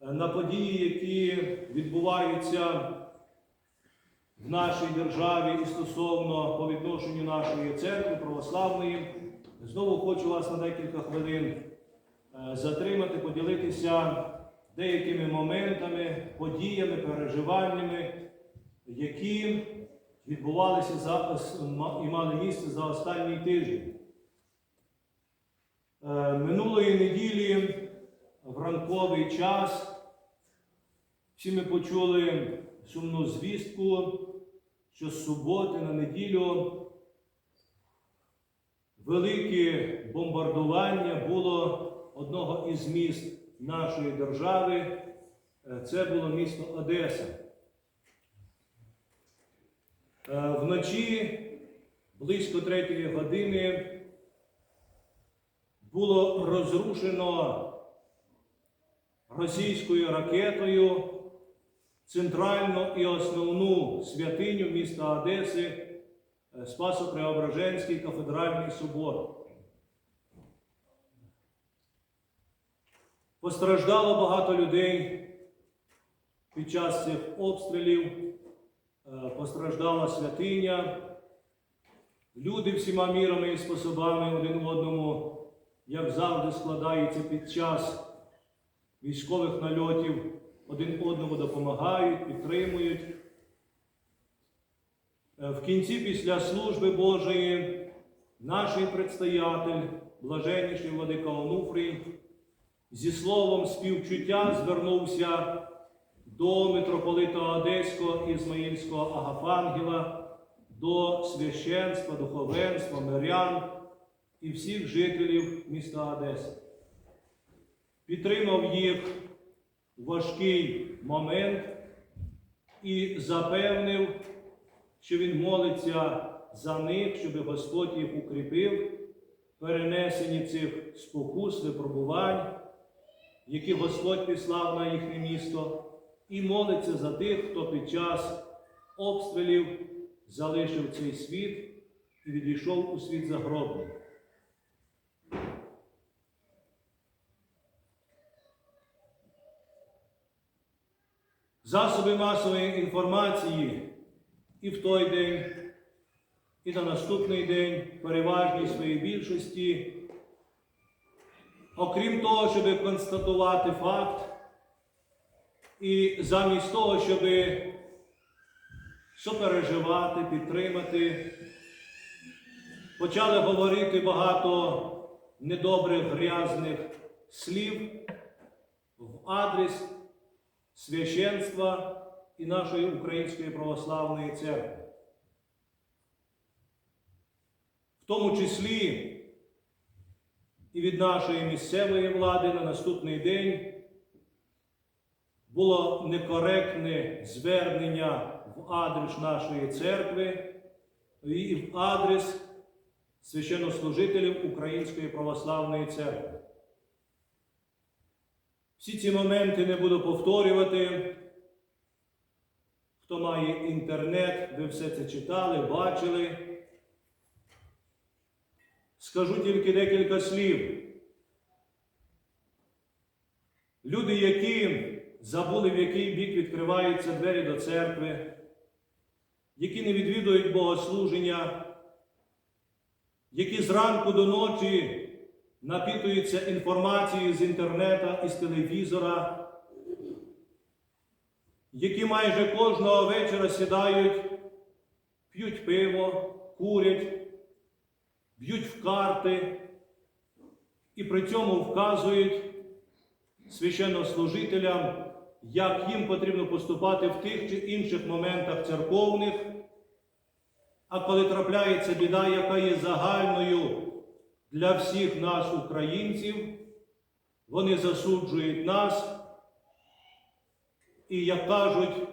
на події, які відбуваються в нашій державі і стосовно по відношенню нашої церкви православної. Знову хочу вас на декілька хвилин е, затримати, поділитися деякими моментами, подіями, переживаннями, які відбувалися за, і мали місце за останній тиждень. Е, Минулої неділі в ранковий час всі ми почули сумну звістку, що з суботи на неділю велике бомбардування було одного із міст нашої держави. Е, Це було місто Одеса. Е, Вночі близько третьої години було розрушено російською ракетою центральну і основну святиню міста Одеси е, Спасо-Преображенський кафедральний собор. Постраждало багато людей під час цих обстрілів, е, постраждала святиня. Люди всіма мірами і способами один одному, як завжди, складаються під час військових нальотів, один одному допомагають, підтримують. Е, В кінці після служби Божої наш предстоятель, блаженніший владика Онуфрій, зі словом співчуття звернувся до митрополита Одеського Ізмаїльського Агафангела, до священства, духовенства, мирян і всіх жителів міста Одеси. Підтримав їх у важкий момент і запевнив, що він молиться за них, щоб Господь їх укріпив, в перенесенні цих спокус, випробувань, які Господь післав на їхнє місто, і молиться за тих, хто під час обстрілів залишив цей світ і відійшов у світ загробний. Засоби масової інформації. І в той день, і на наступний день переважній своїй більшості, окрім того, щоб констатувати факт, і замість того, щоб сопереживати, підтримати, почали говорити багато недобрих грязних слів в адрес священства і нашої Української православної церкви. В тому числі і від нашої місцевої влади на наступний день було некоректне звернення в адрес нашої церкви і в адрес священнослужителів Української православної церкви. Всі ці моменти не буду повторювати. Хто має інтернет, ви все це читали, бачили. Скажу тільки декілька слів. Люди, які забули, в який бік відкриваються двері до церкви, які не відвідують богослуження, які зранку до ночі напитуються інформацією з інтернету і з телевізора, які майже кожного вечора сідають, п'ють пиво, курять, б'ють в карти і при цьому вказують священнослужителям, як їм потрібно поступати в тих чи інших моментах церковних, а коли трапляється біда, яка є загальною для всіх нас, українців, вони засуджують нас і, як кажуть,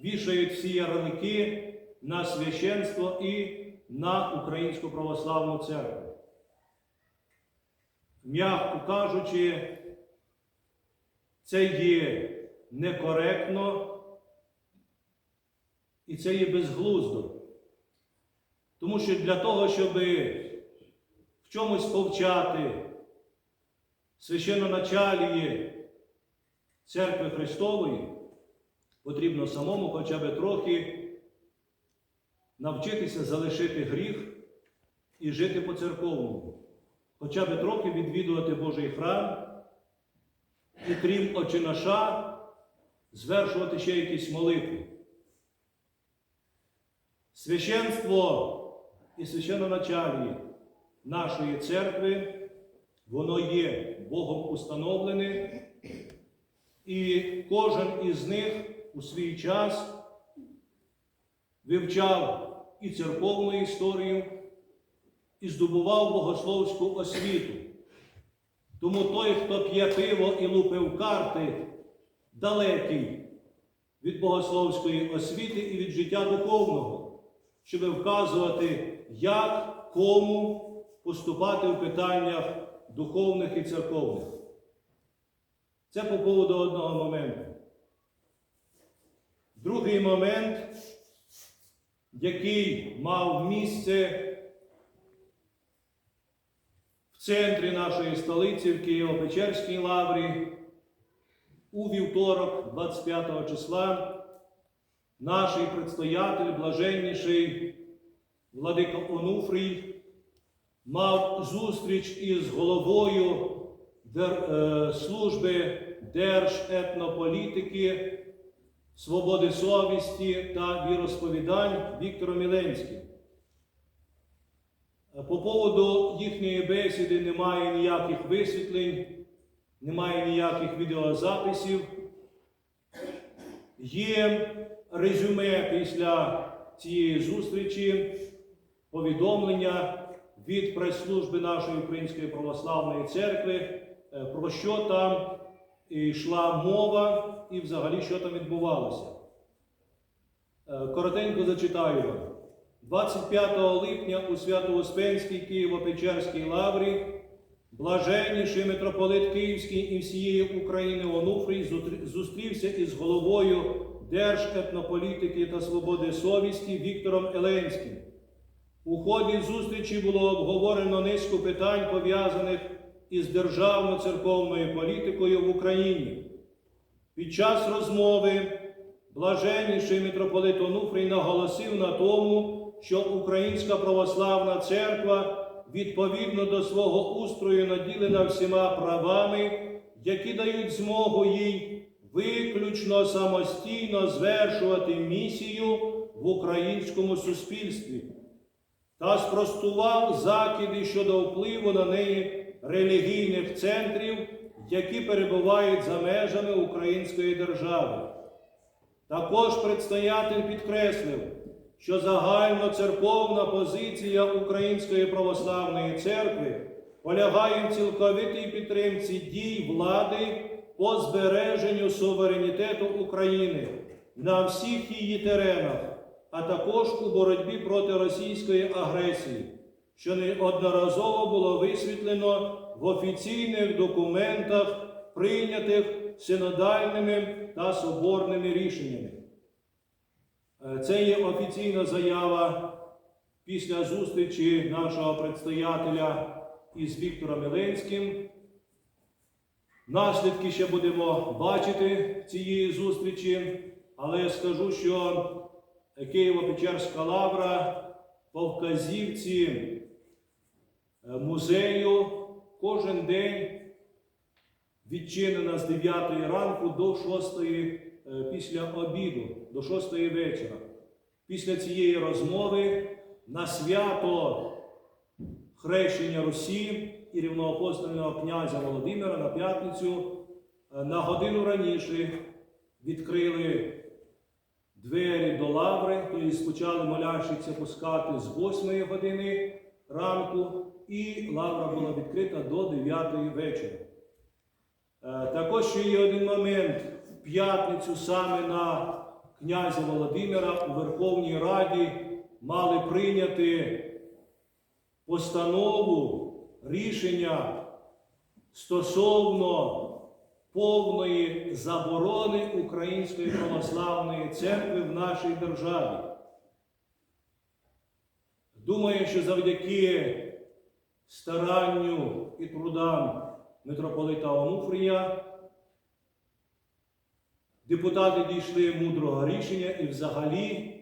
вішають всі ярлики на священство і на Українську православну церкву. М'яко кажучи, це є некоректно і це є безглуздо. Тому що для того, щоб в чомусь повчати. Священноначаліє церкви Христової. Потрібно самому хоча б трохи навчитися залишити гріх і жити по церковному, хоча б трохи відвідувати Божий храм і крім очинаша, звершувати ще якісь молитви. Священство і священноначалі нашої церкви, воно є Богом установлене, і кожен із них у свій час вивчав і церковну історію, і здобував богословську освіту. Тому той, хто п'є пиво і лупив карти, далекий від богословської освіти і від життя духовного, щоб вказувати, як кому поступати в питаннях духовних і церковних. Це по поводу одного моменту. Другий момент, який мав місце в центрі нашої столиці в Києво-Печерській лаврі, у вівторок, 25 числа, наш предстоятель, блаженніший Владика Онуфрій, мав зустріч із головою е, служби держетнополітики, свободи совісті та віросповідань Віктором Міленським. По поводу їхньої бесіди немає ніяких висвітлень, немає ніяких відеозаписів. Є резюме після цієї зустрічі, повідомлення від прес-служби нашої Української православної церкви, е, про що там йшла мова і взагалі що там відбувалося. Е, Коротенько зачитаю вам. 25 липня у Свято-Успенській Києво-Печерській лаврі блаженніший митрополит Київський і всієї України Онуфрій зустрівся із головою Держетнополітики та свободи совісті Віктором Еленським. У ході зустрічі було обговорено низку питань, пов'язаних із державно-церковною політикою в Україні. Під час розмови блаженніший митрополит Онуфрій наголосив на тому, що Українська православна церква відповідно до свого устрою наділена всіма правами, які дають змогу їй виключно самостійно звершувати місію в українському суспільстві та спростував закиди щодо впливу на неї релігійних центрів, які перебувають за межами Української держави. Також предстоятель підкреслив, що загальноцерковна позиція Української православної церкви полягає в цілковитій підтримці дій влади по збереженню суверенітету України на всіх її теренах, а також у боротьбі проти російської агресії, що неодноразово було висвітлено в офіційних документах, прийнятих синодальними та соборними рішеннями. Е, Це є офіційна заява після зустрічі нашого предстоятеля із Віктором Міленським. Наслідки ще будемо бачити цієї зустрічі, але я скажу, що Києво-Печерська лавра по вказівці е, музею кожен день відчинена з 9 ранку до 6 е, після обіду, до 6 вечора. Після цієї розмови на свято хрещення Русі і рівноапостольного князя Володимира на п'ятницю е, на годину раніше відкрили двері до лаври, тобто почали молящихся пускати з 8 години ранку, і лавра була відкрита до 9 вечора. Е, Також ще є один момент. В п'ятницю саме на князя Володимира у Верховній Раді мали прийняти постанову рішення стосовно повної заборони Української православної церкви в нашій державі. Думаю, що завдяки старанню і трудам митрополита Онуфрія депутати дійшли мудрого рішення і взагалі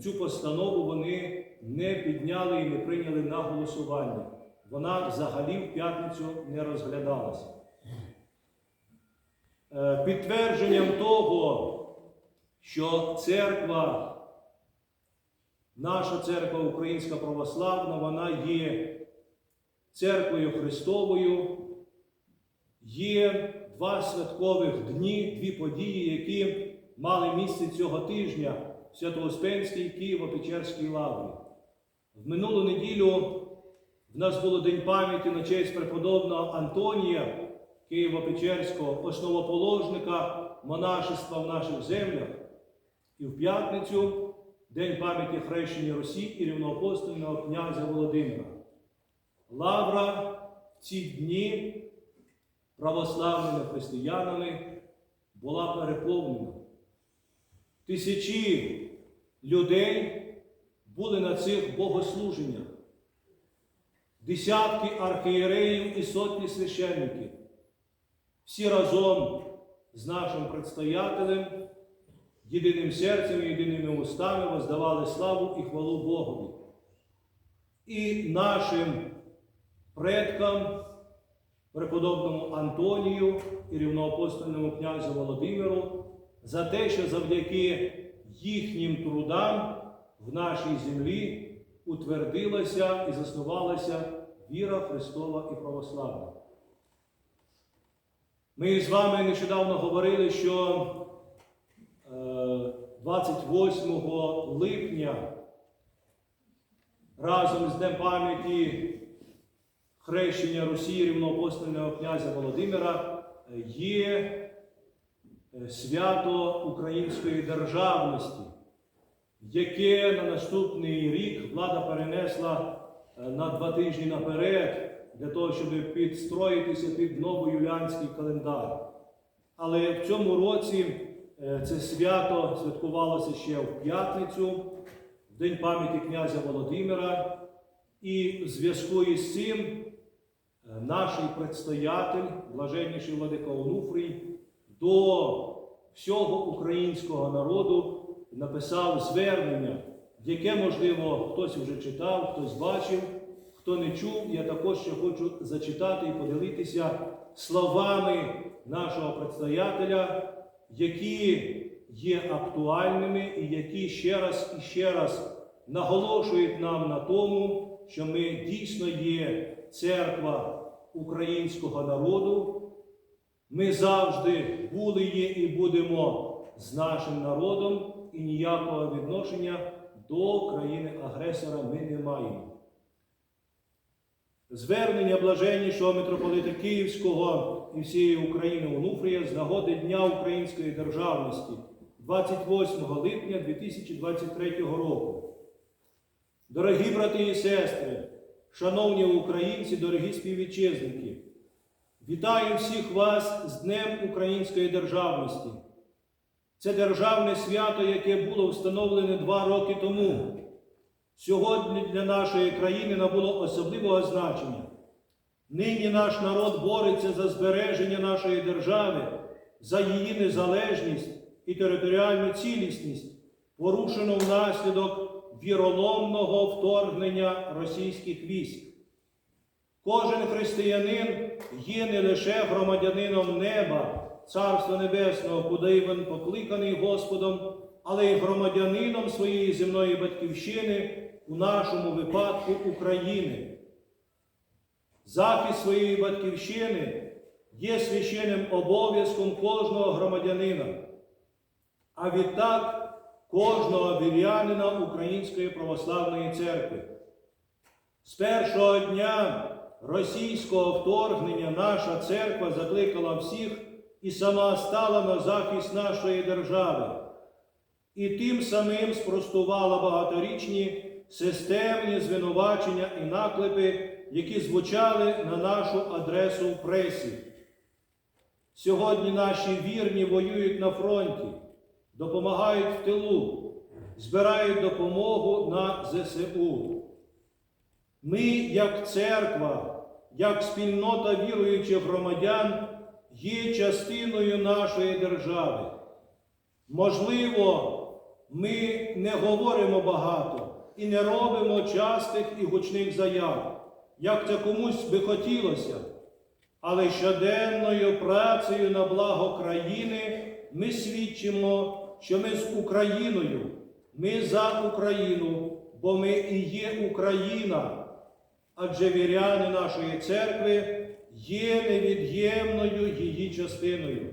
цю постанову вони не підняли і не прийняли на голосування. Вона взагалі в п'ятницю не розглядалася. Е, Підтвердженням того, що церква, наша церква Українська православна, вона є церквою Христовою, є два святкових дні, дві події, які мали місце цього тижня. В Свято-Успенській Києво-Печерській лаврі. В минулу неділю в нас було День пам'яті на честь преподобного Антонія Києво-Печерського, основоположника монашества в наших землях. І в п'ятницю День пам'яті хрещення Русі і рівноапостольного князя Володимира. Лавра в ці дні православними християнами була переповнена. Тисячі людей були на цих богослуженнях, десятки архієреїв і сотні священників. Всі разом з нашим предстоятелем, єдиним серцем єдиними устами воздавали славу і хвалу Богові. І нашим предкам, преподобному Антонію і рівноапостольному князю Володимиру, за те, що завдяки їхнім трудам в нашій землі утвердилася і заснувалася віра Христова і православна. Ми з вами нещодавно говорили, що е, 28 липня разом з Днем пам'яті хрещення Росії рівноапостольного князя Володимира е, є е, свято української державності, яке на наступний рік влада перенесла е, на два тижні наперед для того, щоб підстроїтися під новоюліанський календар. Але в цьому році е, це свято святкувалося ще в п'ятницю, в День пам'яті князя Володимира. І в зв'язку із цим е, наш предстоятель, блаженніший владика Онуфрій, до всього українського народу написав звернення, яке, можливо, хтось вже читав, хтось бачив, хто не чув, я також ще хочу зачитати і поділитися словами нашого предстоятеля, які є актуальними і які ще раз і ще раз наголошують нам на тому, що ми дійсно є церква українського народу. Ми завжди були є і будемо з нашим народом, і ніякого відношення до країни-агресора ми не маємо. Звернення блаженнішого митрополита Київського і всієї України Онуфрія з нагоди Дня Української державності 28 липня 2023 року. Дорогі брати і сестри, шановні українці, дорогі співвітчизники, вітаю всіх вас з Днем Української державності. Це державне свято, яке було встановлене два роки тому. Сьогодні для нашої країни набуло особливого значення. Нині наш народ бореться за збереження нашої держави, за її незалежність і територіальну цілісність, порушену внаслідок віроломного вторгнення російських військ. Кожен християнин є не лише громадянином неба, Царства Небесного, куди він покликаний Господом, але й громадянином своєї земної батьківщини, у нашому випадку України. Захист своєї батьківщини є священним обов'язком кожного громадянина, а відтак кожного вірянина Української православної церкви. З першого дня російського вторгнення наша церква закликала всіх і сама стала на захист нашої держави, і тим самим спростувала багаторічні системні звинувачення і наклепи, які звучали на нашу адресу в пресі. Сьогодні наші вірні воюють на фронті, допомагають в тилу, збирають допомогу на ЗСУ. Ми, як церква, як спільнота віруючих громадян, є частиною нашої держави, Можливо, ми не говоримо багато і не робимо частих і гучних заяв, як це комусь би хотілося. Але щоденною працею на благо країни ми свідчимо, що ми з Україною, ми за Україну, бо ми і є Україна, адже віряни нашої церкви є невід'ємною її частиною.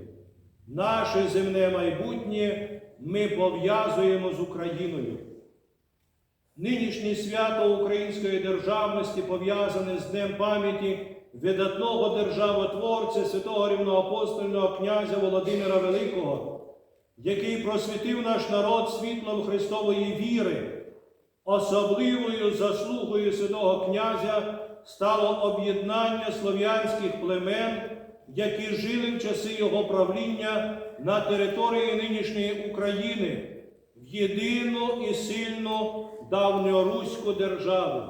Наше земне майбутнє ми пов'язуємо з Україною. Нинішнє свято української державності пов'язане з Днем пам'яті видатного державотворця святого рівноапостольного князя Володимира Великого, який просвітив наш народ світлом Христової віри. Особливою заслугою святого князя стало об'єднання слов'янських племен, які жили в часи його правління на території нинішньої України в єдину і сильну давньоруську державу.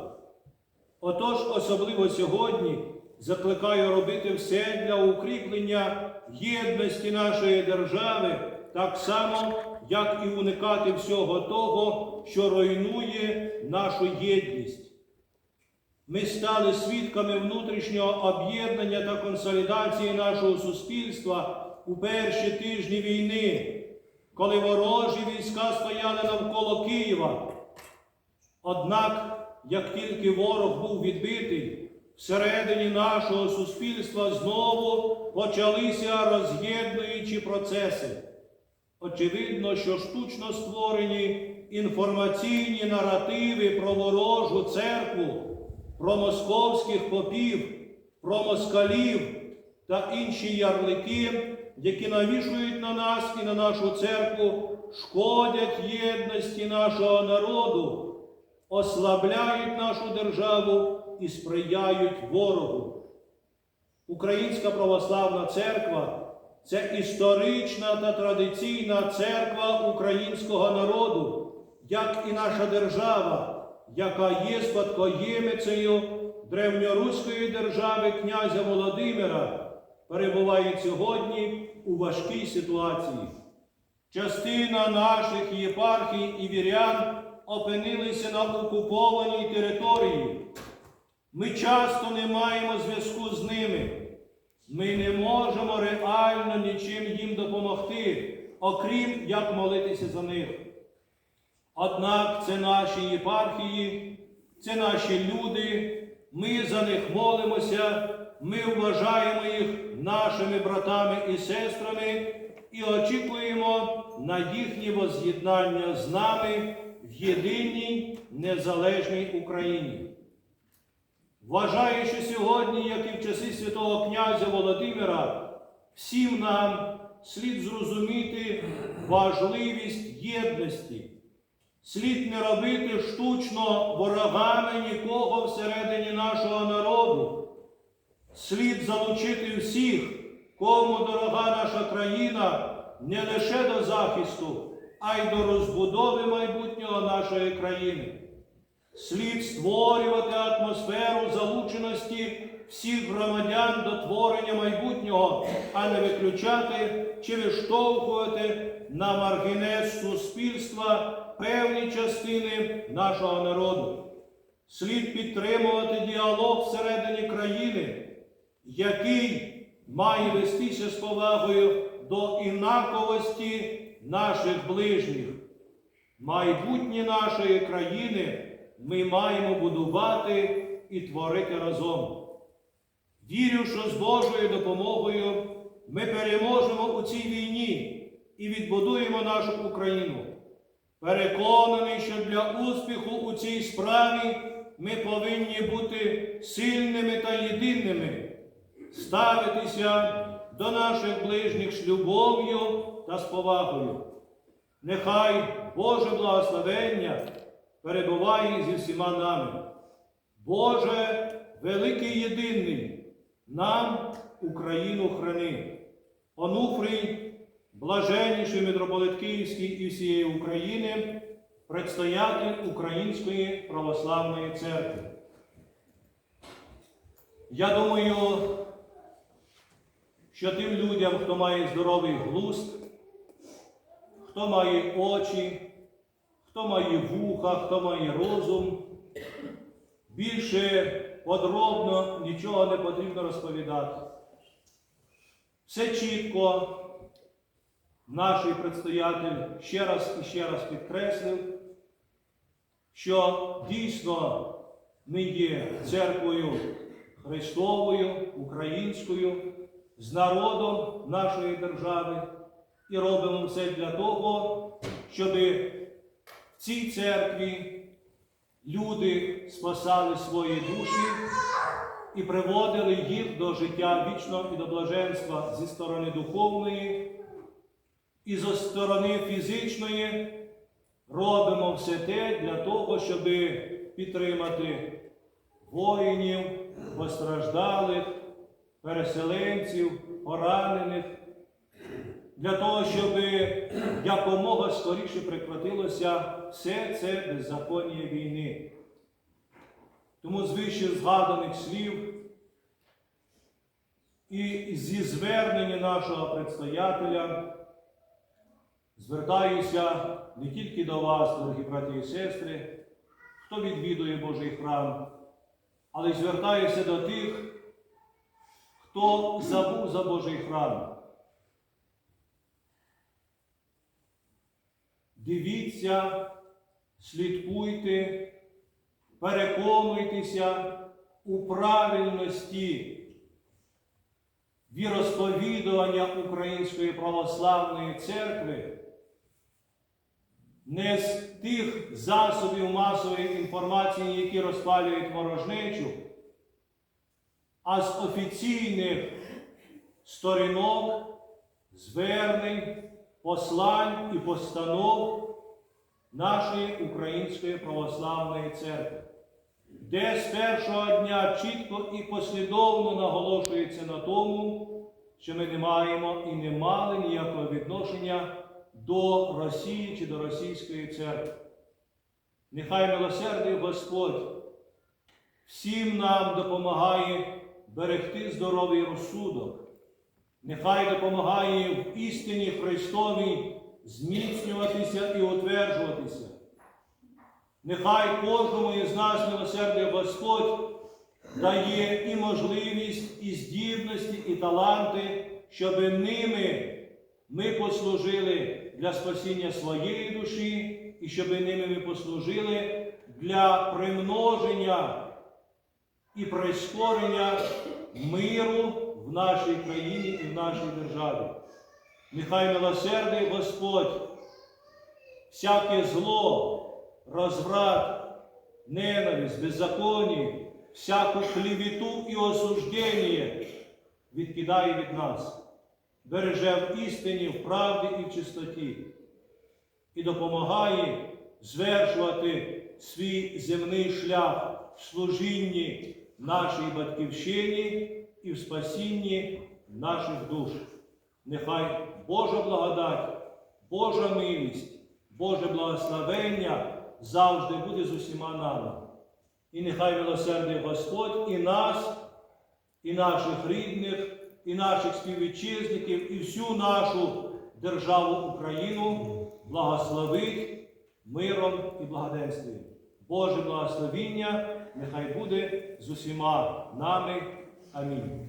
Отож, особливо сьогодні закликаю робити все для укріплення єдності нашої держави, так само, як і уникати всього того, що руйнує нашу єдність. Ми стали свідками внутрішнього об'єднання та консолідації нашого суспільства у перші тижні війни, коли ворожі війська стояли навколо Києва. Однак, як тільки ворог був відбитий, всередині нашого суспільства знову почалися роз'єднуючі процеси. Очевидно, що штучно створені інформаційні наративи про ворожу церкву, про московських попів, про москалів та інші ярлики, які навішують на нас і на нашу церкву, шкодять єдності нашого народу, ослабляють нашу державу і сприяють ворогу. Українська православна церква це історична та традиційна церква українського народу, як і наша держава, яка є спадкоємицею древньоруської держави князя Володимира, перебуває сьогодні у важкій ситуації. Частина наших єпархій і вірян опинилися на окупованій території. Ми часто не маємо зв'язку з ними. Ми не можемо реально нічим їм допомогти, окрім як молитися за них. Однак це наші єпархії, це наші люди, ми за них молимося, ми вважаємо їх нашими братами і сестрами і очікуємо на їхнє воз'єднання з нами в єдиній незалежній Україні. Вважаю, що сьогодні, як і в часи святого князя Володимира, всім нам слід зрозуміти важливість єдності. Слід не робити штучно ворогами нікого всередині нашого народу. Слід залучити всіх, кому дорога наша країна, не лише до захисту, а й до розбудови майбутнього нашої країни. Слід створювати атмосферу залученості всіх громадян до творення майбутнього, а не виключати чи виштовхувати на маргінець суспільства певні частини нашого народу. Слід підтримувати діалог всередині країни, який має вестися з повагою до інаковості наших ближніх. Майбутнє нашої країни ми маємо будувати і творити разом. Вірю, що з Божою допомогою ми переможемо у цій війні і відбудуємо нашу Україну. Переконаний, що для успіху у цій справі ми повинні бути сильними та єдиними, ставитися до наших ближніх з любов'ю та з повагою. Нехай Боже благословення перебуває зі всіма нами. Боже, великий єдиний, нам Україну храни. Онуфрій, блаженніший митрополит Київський і всієї України, предстоятель Української православної церкви. Я думаю, що тим людям, хто має здоровий глузд, хто має очі, хто має вуха, хто має розум. Більше подробно нічого не потрібно розповідати. Все чітко наш предстоятель ще раз і ще раз підкреслив, що дійсно ми є церквою Христовою, українською, з народом нашої держави і робимо все для того, щоб в цій церкві люди спасали свої душі і приводили їх до життя вічного і до блаженства зі сторони духовної і зі сторони фізичної. Робимо все те для того, щоб підтримати воїнів, постраждалих, переселенців, поранених, для того, щоб якомога скоріше прекратилося все це беззаконня війни. Тому з вище згаданих слів і зі звернення нашого предстоятеля звертаюся не тільки до вас, дорогі браті і сестри, хто відвідує Божий храм, але й звертаюся до тих, хто забув за Божий храм. Дивіться, слідкуйте, переконуйтеся у правильності віросповідування Української православної церкви не з тих засобів масової інформації, які розпалюють ворожнечу, а з офіційних сторінок, звернень, послань і постанов нашої Української православної церкви, де з першого дня чітко і послідовно наголошується на тому, що ми не маємо і не мали ніякого відношення до Росії чи до Російської церкви. Нехай милосердний Господь всім нам допомагає берегти здоровий розсудок. Нехай допомагає в істині Христовій зміцнюватися і утверджуватися. Нехай кожному із нас милосердний Господь дає і можливість, і здібності, і таланти, щоб ними ми послужили для спасіння своєї душі, і щоб ними ми послужили для примноження і прискорення миру в нашій країні і в нашій державі. Нехай милосердний Господь всяке зло, розврат, ненависть, беззаконні, всяку клівіту і осуждення відкидає від нас, береже в істині, в правді і в чистоті і допомагає звершувати свій земний шлях в служінні нашій батьківщині і в спасінні наших душ. Нехай Божа благодать, Божа милість, Боже благословення завжди буде з усіма нами. І нехай милосердний Господь і нас, і наших рідних, і наших співвітчизників, і всю нашу державу Україну благословить миром і благоденствієм. Боже благословіння нехай буде з усіма нами. Амінь.